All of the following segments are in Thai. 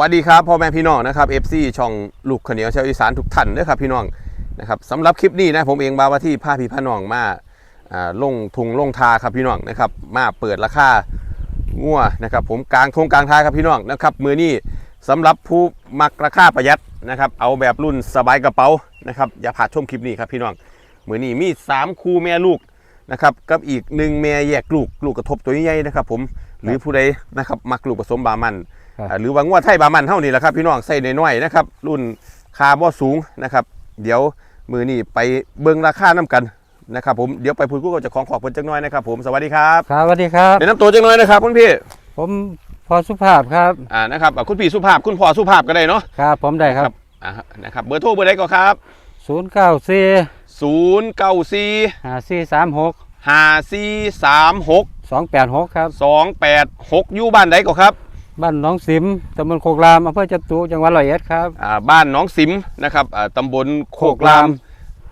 วัสดีครับพ่อแม่พี่น้องนะครับ FC ช่องลูกขเหนียวชาวอีสานทุกท่านด้วยครับพี่น้องนะครับสำหรับคลิปนี้นะผมเองบาวาที่ผ้าพี่พาน้องมาอ่าลงทุงลงทาครับพี่น้องนะครับมาเปิดราคางัวนะครับผมกลางทงกลางทาครับพี่น้องนะครับมือนี้สำหรับผู้มักราคาประหยัดนะครับเอาแบบรุ่นสบายกระเป๋านะครับอย่าพลาดชมคลิปนี้ครับพี่น้องมือนี้มีสามคู่แม่ลูกนะครับกับอีกหนึ่งแม่แยกลูกลูกกระทบตัวใหญ่ๆนะครับผมหรือผู้ใดนะครับมักลูกผสมบามัน หรือว่างวดไทยบามันเท่านี้แหละครับพี่น้องใส่น้อยๆนะครับ รุ่นคาร์บ่สูงนะครับ เดี๋ยวมือนี้ไปเบิ่งราคาน้กันนะครับผมเดี๋ยวไปพูดคุยกับเจ้าของขอบเพิ่นจักหน้อยนะครับผมสวัสดีครับครับสวัสดีครับแนะนำตัวจักหน้อยนะครับคุณพี่ ผมพอสุภาพครับอ่านะครับอ่าคุณพี่สุภาพคุณพ่อสุภาพก็ได้เนาะครับผมได้ครับอ่านะครับเบอร์โทรเบอร์ใดก็ครับ0 9 4 0 9 4 5 4 3 6 5 4 3 6 2 8 6ครับ2 8 6อยู่บ้านใดก็ครับ บ้านหน้องสิมตำบลโคกรามอำเภอจตุจังหวัดร้อยเอ็ดครับอ่าบ้านหน้องสิมนะครับอ่าตำบลโคกราม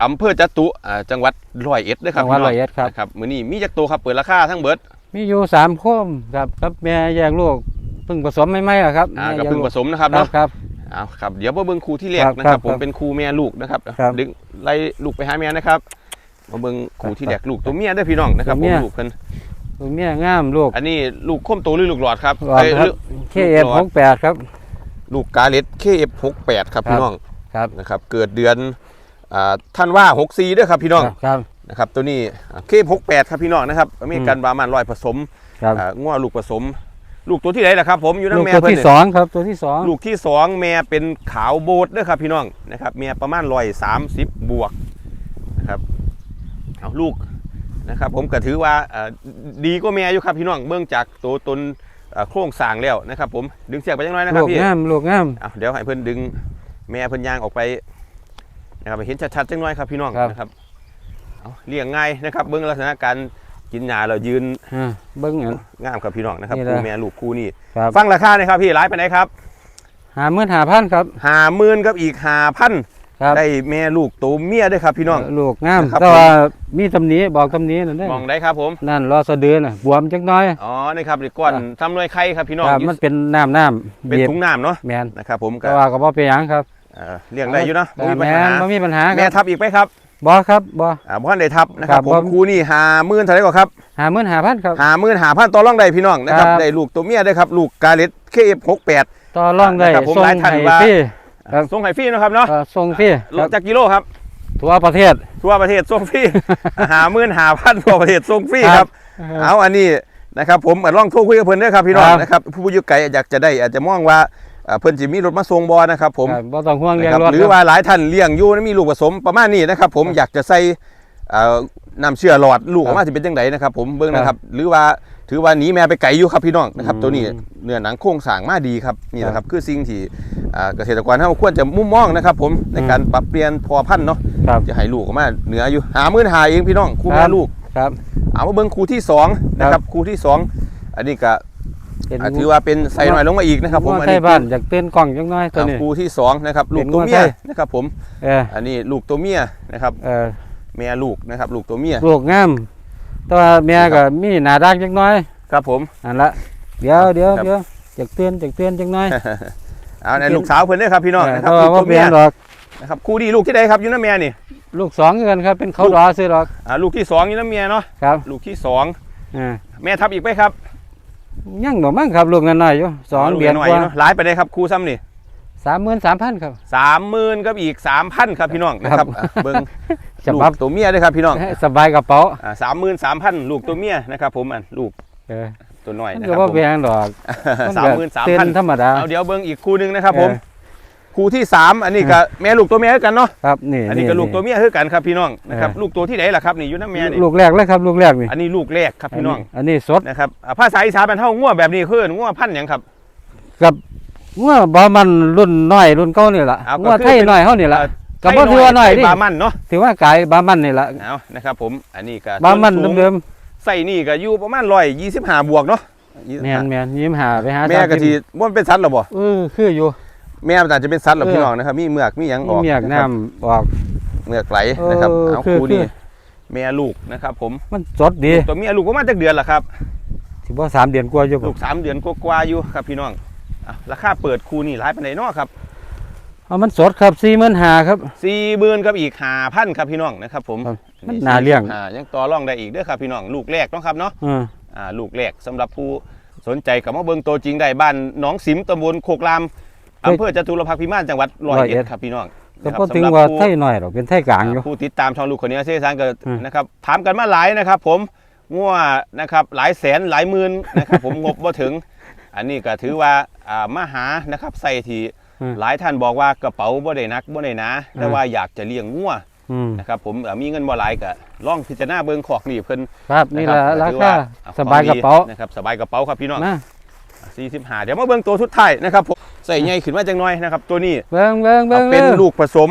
อำเภอจตุอ่าจังหวัดร้อยเอ็ดด้วยครับจังหวัดพี่น้ร้อยเอ็ดครับ นะครับมื้อนี้มีจักตัวครับเปิดราคาทั้งเบิดมีอยู่3โคมครับกับแม่แยกลูกเพิ่งผสมไม่ไม่อะครับอ่าแม่กับแยพึ่งลูผสมนะครับครัเนาะบครับเอาครับเดี๋ยวมาเบิ่งครูที่แรกครับนะครับครับผมเป็นครูแม่ลูกนะครับครับดึงไล่ลูกไปหาแม่นะครับมาเบิ่งครูที่แรกลูกตัวเมียเด้วยพี่น้องนะครับตัวผเมีมย ลูกเพิ่น ตัวเมียงามลูกอันนี้ลูกค้มโตหรือลูกหลอดครับหลอดเอ้ยครับลูกเคเอฟลูกหลหอดกแปดครับ ลูกกาเลต KF68 ครับพี่น้องครับนะครับ เกิดเดือนอ่าท่านว่า64ด้วยครับพี่น้องครับนะครับ ตัวนี้ KF68 ครับพี่น้องนะครับอเมริกันบามันร้อยผสมครับอ่าง้อลูกผสม ลูกตัวที่ไหนล่ะครับ ผมอยู่ลูนั่กงแม่ตัวเพิ่นที่เนี่ยสองครับตัวที่สองลูกที่สองแม่เป็นขาวโบดเด้อครับพี่น้องนะครับแม่ประมาณร้อยสามสิบบวกนะครับเอาลูก นะครับผมก็ถือว่าเอ่อดีกว่าแม่อยู่ครับพี่น้องเบื้องจากตัวตนเอ่อโครงสร้างแล้วนะครับผมดึงเสียกไปยังน้อยนะครัลูบกพี่งามลูกงามเอาเดี๋ยวให้เพิ่นดึงแม่เพิ่นยางออกไปนะครับให้เห็นชัดๆจังน้อยครับพี่น้องครับนะครับเอาเลี้ยงง่ายนะครับ เบื้องลักษณะการกินหญ้าเรายืนอ่าเบิ้งอย่างงามครับพี่น้องนะครับนี่แหละคู่แม่ลูกคู่นี่ครับฟังราคาเลยครับพี่ร้ายไปไหนครับหาเมื่อหาพันครับหาหมื่นกับอีกหาพัน ครับได้แม่ลูกตัวเมียด้วยครับพี่น้อง ลูกงามนะครับ แต่ว่ามีตำหนี้บอกตำหนี้นั่นเด้มองได้ครับผม นั่นรอสะดือน่ะบวมจักหน้อย อ๋อนี่ครับดีก้อนครับทำหน่วยไข่ครับพี่น้องครับมันเป็นน้ำน้ำเป็นบีบถุงน้ำเนาะแมนนะครับผมก็แต่ว่าก็บ่เป็นหยังครับเอ่อเลี้ยงได้อยู่เนาะบ่มีปัญแมหานบ่มีปัญหาคแม่รับทับอีกไหมครับบ่ครับบ่ อ่าพ่อได้ทับนะครับครับผมผมครูนี่หาหมื่นเท่าไหร่ก่อนครับหาเมื่อหาพันครับหาหมื่นหาพันต่อรองได้พี่น้องนะครับครับ ได้ลูกตัวเมียได้ครับลูกกาเลตเคเอฟหกแปด ต่อรองได้นะครับผมส่งหลายท่านให้ว่า ฟรี ครับ ส่งให้ฟรีนะครับเนาะเอ่อส่งฟรีโลครับจากกิโลครับ ทั่วประเทศ ทั่วประเทศส่งฟรี หาหมื่นหาพันทั่วประเทศส่งฟรีครับ เอาอันนี้นะครับผมลองโทรคุยกับเพิ่นด้วยครับพี่น้องครับ นะครับผู้อยู่ไกลอยากจะได้อาจจะมองว่าเอ่อเพิ่นสิมีรถมาส่งบ่นะครับผม ครับบ่ต้องห่วงเรื่นะองครับรถหรือว่าหลายท่านเลี้ยงอยู่นะมีลูกผสมประมาณนี้นะครับผมอยากจะใส่เอ่อ น้ำเชื่อหลอดลูกออกมาสิเป็นจังไดนะครับผมเบิ่งนะครับ หรือว่าถือว่าหนีแม่ไปไกลอยู่ครับพี่น้องนะครับ ตัวนี้เนื้อหนังโครงสร้างมาดีครับนี่นะครับ คือสิ่งที่อ่าเกษตรกรเฮาควรจะมุ่งมองนะครับ ผมในการปรับเปลี่ยนพอพันธุ์เนาะครับจะให้ลูกออกมาเหนืออยู่หามื้อหาเองพี่น้องคู่ครัแม่บลูกครับเอามาเบิ่งคู่ที่สองนะครับคู่ที่สองอันนี้ก็เป็นอ่าถือว่าเป็นใส่หน่อยลงมาอีกนะครับ ผมงัวอันไทนี้ยบ้านอยากเต้นกล้องจักหน้อยตัวอ่านี้คู่ที่สองนะครับ ลูกเป็นตัวงัวเมียไทยนะครับ ผมเอออันนี้ลูกตัวเมียนะครับเออ แม่ลูกนะครับ ลูกตัวเมียลูกงามแต่ว่าแม่ก็มีหน้าด้านจักหน้อยครับผมอันละเดี๋ยวเดี๋ยวครับเดี๋ยวอยากเตือนอยากเตือนจักหน้อยเอาในลูกสาวเพิ่นเด้อครับพี่น้องนะครับแต่ลูว่ากว่าตัวเปลี่เมียยนดอกนะครับคู่ดีลูกที่ใดครับอยู่น้ำเมียนี่ ลูกสองคือกันครับเป็นเขาดอซื้อดอกอ่าลูกที่สองอยู่น้ำเมียเนาะครับ ลูกที่สองอ่าแม่ทับอีกไหมครับยังบ่มั่งครับลูกน้อยๆอยู่สองลูกเดือนหน่กอยว่าๆเนาะหลายไปเลยครับคู่ซ้ำนี่ สามหมื่นสามพันครับ สามหมื่นกับอีกสามพันครับพี่น้องนะครับครับอะเบิ้งฉลูบับ กตัวเมียด้วยครับพี่น้องสบายกระเป๋าอ่าสามหมื่นสามพันลูกตัวเมียนะครับผมอันลูกเออตัวน้อยมันนะคก็รับว่าผมแพงดอกนสามก็หมื่นสามเต้พันธรรมดา เอาเดี๋ยวเบิ้งอีกคู่หนึงนะครับผมเออ คู่ที่สามอันนี้ก็แม่ลูกตัวเมียคือกันเนาะครับนี่อันนี้ก็ลูกตัวเมียคือกันครับพี่น้องนะครับเออลูกตัวที่ไหนล่ะครับนี่อยู่น้ำเมียนี่ลูกแรกเลยครับ ลูกแรกนี่อันนี้ลูกแรกครับพี่น้องอันนี้สดนะครับอ่าภาษาอีสานเป็นเท่าง่วแบบนี้คือง่วพันธุ์หยังครับกับ งัวบามันรุ่นน้อยรุ่นเก่านี่ล่ะเอาก็งัวคือไทยเป็น น้อยเฮานี่ล่ะเอ่อก็บ่ถือว่าน้อยดิไทบามันเนาะถือว่ากายบามันนี่ล่ะเอานะครับผมอันนี้ก็บามันส่วสูงเดิมใส่นี่ก็อยู่ประมาณร้อยยี่สิบห้าบวกเนาะๆแม่นแม่นยิ้มหาไปหาแม่ก็ทางทีว่ามันเป็นสัตว์หรอบ่เออคืออยู่ แม่มันอาจจะเป็นสัตว์หรอเออ พี่น้องนะครับมีเมือกมีหยังอมีอกเมียกนะครับน้ำออกเมือกไหลนะครับเออเอาคือคู่นี้คือ แม่ลูกนะครับผมมันสดดีตัวเมียลูกประมาณจักเดือนละครับ สิบ่สามเดือนกว่าอยู่ลูกสามเดือนกว่าๆอยู่ครับพี่น้องอะ ราคาเปิดคูนี่ร้ายปานใดเนาะครับเอามันสดครับสี่หมื่นหาครับสี่หมื่นกับอีกห้าพันครับพี่น้องนะครับ ผมครับมันน่าเลี้ยงอ่ายังต่อรองได้อีกเด้อครับพี่น้องลูกแรกเนาะครับเนาะอืมอ่าลูกแรกสำหรับผู้สนใจกับมาเบิ่งตัวจริงได้บ้านหนองสิมตำบลโคกรามอำเภอจตุรพักษ์พิมานจังหวัดร้อยเอ็ดครับพี่น้องก็นะครับพอถึงสำหรับว่าผู้ไทยหน่อยหรอกเป็นไทยกลางอยู่ผู้ติดตามช่องลูกคนนี้เสียสารก็อืมนะครับถามกันมาหลายนะครับ ผมงัวนะครับหลายแสนหลายหมื่นนะครับผมงบบ่ถึง อันนี้ก็ถือว่า อ่ามาหานะครับใส่ทีอืมหลายท่านบอกว่ากระเป๋าบ่ได้หนักบ่ได้หนาแต่อืม ว่าอยากจะเลี้ยงงัวอืมนะครับผมอ่ามีเงินบ่หลายก็ลองพิจารณาเบิ่งขอกนี่เพิ่นครับนี่แหละนะราถือคาว่อ่สบายกระเป๋าของดีนะครับสบายกระเป๋าครับพี่น้อง นะ45 เดี๋ยวมาเบิ่งตัวสุดท้ายนะครับผมใส่ใหญ่ขึ้นมาจังน้อยนะครับ ตัวนี้เบิ้งเบิ้งเบิ้งเป็นด้อลูกผสม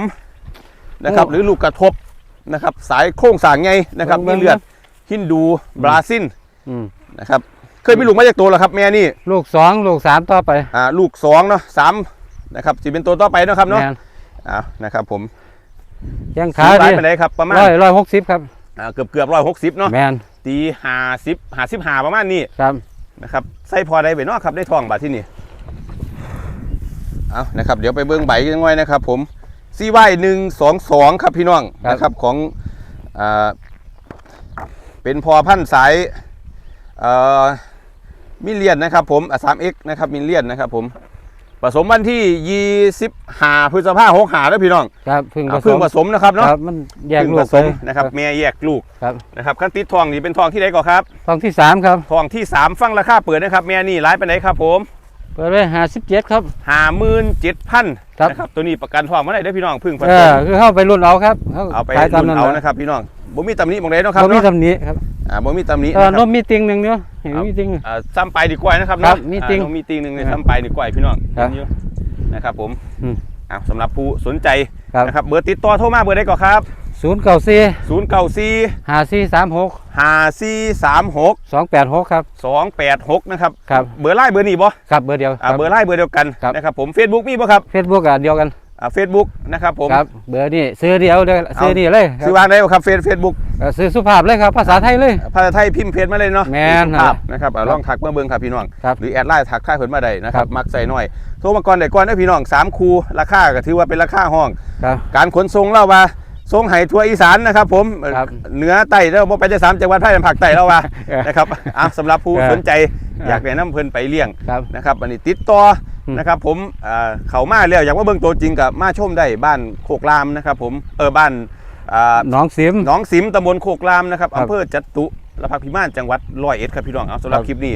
นะครับ โอ้หรือลูกกระทบนะครับ สายโค้งสร้างไงนะครับเบิ่มีงเลือดฮินดูบราซิลอืมนะครับ เคยมีลูกมาจากตัวแล้วครับแม่นี่ลูกสองลูกสามต่อไปอ่าลูกสองเนาะสามนะครับจะเป็นตัวต่อไปเนาะครับเนาะแม่นอ่านะครับผมแข้งขาขาร้าดิยไปไหนครับประมาณร้อยร้อยหกสิบครับอ่าเกือบเกือบร้อยหกสิบเนาะแมนตีห้าสิบห้าสิบห้าประมาณนี้ครับนะครับใส่พอได้ไปเนาะครับได้ทองบาทที่นี่เอานะครับเดี๋ยวไปเบิ้งใบกันไว้นะครับผมซีไวหนึ่งสองสองครับพี่น้องนะครับของอ่าเป็นพอพันธุ์สายเอ่อ มิเลียนนะครับผมสามเอ็กนะครับมิเลียนนะครับผมผสมวันที่ยี่สิบห้าพฤษภาหกหาด้วยพี่น้องครับเพึ่งผอ่าสเพิ่งมผสมนะครับเนาะครับมันแยกเพิ่งลูผกสมเลยนะครับแม่แยกลูกครับนะครับขั้นติดทองนี่เป็นทองที่ไหนก่อนครับทองที่สามครับทองที่สามฟังราคาเปิดนะครับ แม่นี่ร้ายไปไหนครับผมเปิดไว้ห้าสิบเจ็ดครับห้าหมื่นเจ็ดพันครับนะครับตัวนี้ประกันทองมาได้เด้อพี่น้องเพึ่งผเอสอมคือเข้าไปรุ่นเอาครับเอาไปขยตมรุ่นเอานะครับพี่น้องบ่มีตำหนิหมองใดเนาะครับบ่มีเนาะตำหนิครับอ่าบ่มีตำหนิเออนะนครับมมีติงหนึ่งเนาะ เห็นมีติง อ่าซ้ำไปดีกว่านะครับครัเนาะบมีติ่งอ่านมมีติงหนึ่งเลยครับซ้ำไปดีกว่าพี่น้องครับ เห็นอยู่นะครับผมอืมอ่าสำหรับผู้สนใจครับนะครับเบอร์ติดต่อโทรมาเบอร์ใดก่อนครับ ศูนย์เก้าสี่0 9 4 ห้าสี่สามหก5 4 3 6 สองแปดหกครับ 2 8 6นะครับครับ เบอร์ไล่เบอร์นี้บ่ครับเบอร์เดียวอ่าเบอร์ไล่เบอร์เดียวกันครับ นะครับผม Facebook มีบ่ครับ เฟซบุ๊กอะเดียวกัน อ่า Facebook นะครับผมครับเบอร์นี่ซื้อเดียวเดียวเอาซื้อนี่เลยครับซื้อวางได้บ่ครับเฟซเฟซบุ๊กเออซื้อสุภาพเลยครับภาษาไทยเลยภาษาไทยพิมพ์เพจมาเลยเนาะแม่นสุภาพนะครับอ่าครับลองทักมาเบิ่งครับพี่น้องครับหรือแอดไลน์ทักค่ายเพิ่นมาได้นะครัครับบมักใส่น้อยโทรมาก่อนได้ก่อนนะพี่น้องสามคูราคาก็ถือว่าเป็นราคาห้องครับการขนส่งเราว่าส่งให้ทั่วอีสานนะครับผมครับเหนือใต้แล้วบ่ไปจะสามจังหวัดภาคภาคใต้แล้วว่าเออนะครับอะสำหรับผู้เออสนใจเออออยากแนะนํเพิ่นไปเลี้ยงครับนะครับอันนี้ติดต่ออม นะครับผมอ่าเขามาแล้วอยากว่าเบิ่งตัวจริงกับมาชมได้บ้านโคกรามนะครับ ผมเออบ้านอ่าน้องซิมหนองสิมตำบลโคกรามนะครับครับอำเภอจัตุรพักษ์พิมานจังหวัดร้อยเอ็ดครับพี่น้องเอาสำหรับครับคลิปนี้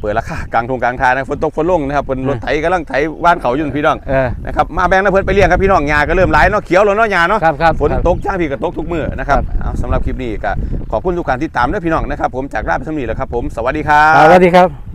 เปิดราคากลางทงกลางทางนะฝนตกฝนลงนะครับเป็นรถอืมไถกำลังไถว่านเขาอยู่พี่น้องเออนะครับมาแบ่งน้ำเพิ่นไปเลี้ยงครับพี่น้องหญ้าก็เริ่มไหลเนาะเขียวแล้วเนาะหญ้าเนาะครับครับฝนตกจ้าพี่ก็ตกทุกมื้อนะครับครับเอาสำหรับคลิปนี้ก็ขอบคุณทุกการที่ตามด้วยพี่น้องนะครับผมจากราชพัฒนีแหล้วครับผมสวัสดีครัสวับสดีครับ